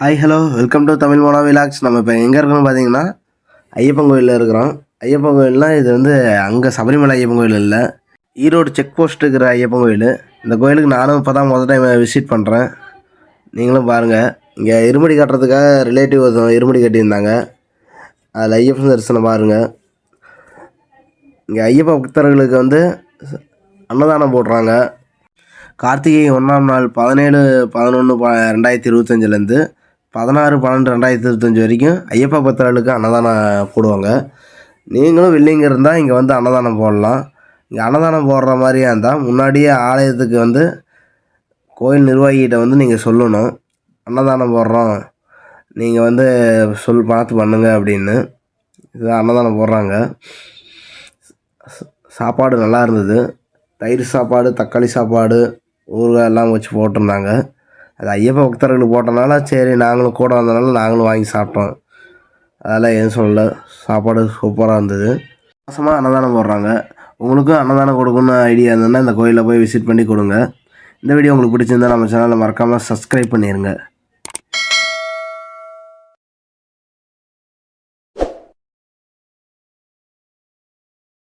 Hi hello welcome to Tamil Mona vlogs நம்ம இப்போ எங்கே இருக்கோம்னு பார்த்தீங்கன்னா ஐயப்பன் கோயிலில் இருக்கிறோம். ஐயப்பன் கோயில்னால் இது வந்து அங்கே சபரிமலை ஐயப்பன் கோயில் இல்லை. ஈரோடு செக் போஸ்ட் இருக்கிற ஐயப்பன் கோயில். இந்த கோயிலுக்கு நானும் இப்போ தான் முதல் டைம் விசிட் பண்ணுறேன் நீங்களும் பாருங்கள் இங்கே இருமுடி கட்டுறதுக்காக ரிலேட்டிவ் ஒருத்தன் இருமுடி கட்டியிருந்தாங்க. அதில் ஐயப்பன் தரிசனம் பாருங்கள் இங்கே ஐயப்ப பக்தர்களுக்கு வந்து அன்னதானம் போடுறாங்க. கார்த்திகை ஒன்றாம் நாள் பதினேழு பதினொன்று ப ரெண்டாயிரத்தி இருபத்தஞ்சிலேருந்து பதினாறு பன்னெண்டு ரெண்டாயிரத்தி இருபத்தஞ்சி வரைக்கும் ஐயப்பா பத்திராளுக்கு அன்னதானம் போடுவாங்க. நீங்களும் வில்லிங்க இருந்தால் இங்கே வந்து அன்னதானம் போடலாம். இங்கே அன்னதானம் போடுற மாதிரியா இருந்தால் முன்னாடியே ஆலயத்துக்கு வந்து கோயில் நிர்வாகிகிட்ட வந்து நீங்கள் சொல்லணும். அன்னதானம் போடுறோம். நீங்கள் வந்து சொல் பார்த்து பண்ணுங்கள் அப்படின்னு. இது அன்னதானம் போடுறாங்க. சாப்பாடு நல்லா இருந்தது. தயிர் சாப்பாடு தக்காளி சாப்பாடு ஊறுகாய் எல்லாம் வச்சு போட்டிருந்தாங்க. அது ஐயப்ப பக்தர்களுக்கு போட்டனால சரி நாங்களும் கூட வந்தனால நாங்களும் வாங்கி சாப்பிட்டோம். அதெல்லாம் எதுவும் சொல்லல. சாப்பாடு சூப்பராக இருந்தது. மாதமாக அன்னதானம் போடுறாங்க. உங்களுக்கும் அன்னதானம் கொடுக்கணும்னு ஐடியா இருந்ததுன்னா இந்த கோயிலில் போய் விசிட் பண்ணி கொடுங்க. இந்த வீடியோ உங்களுக்கு பிடிச்சிருந்தா நம்ம சேனலை மறக்காமல் சப்ஸ்கிரைப் பண்ணிடுங்க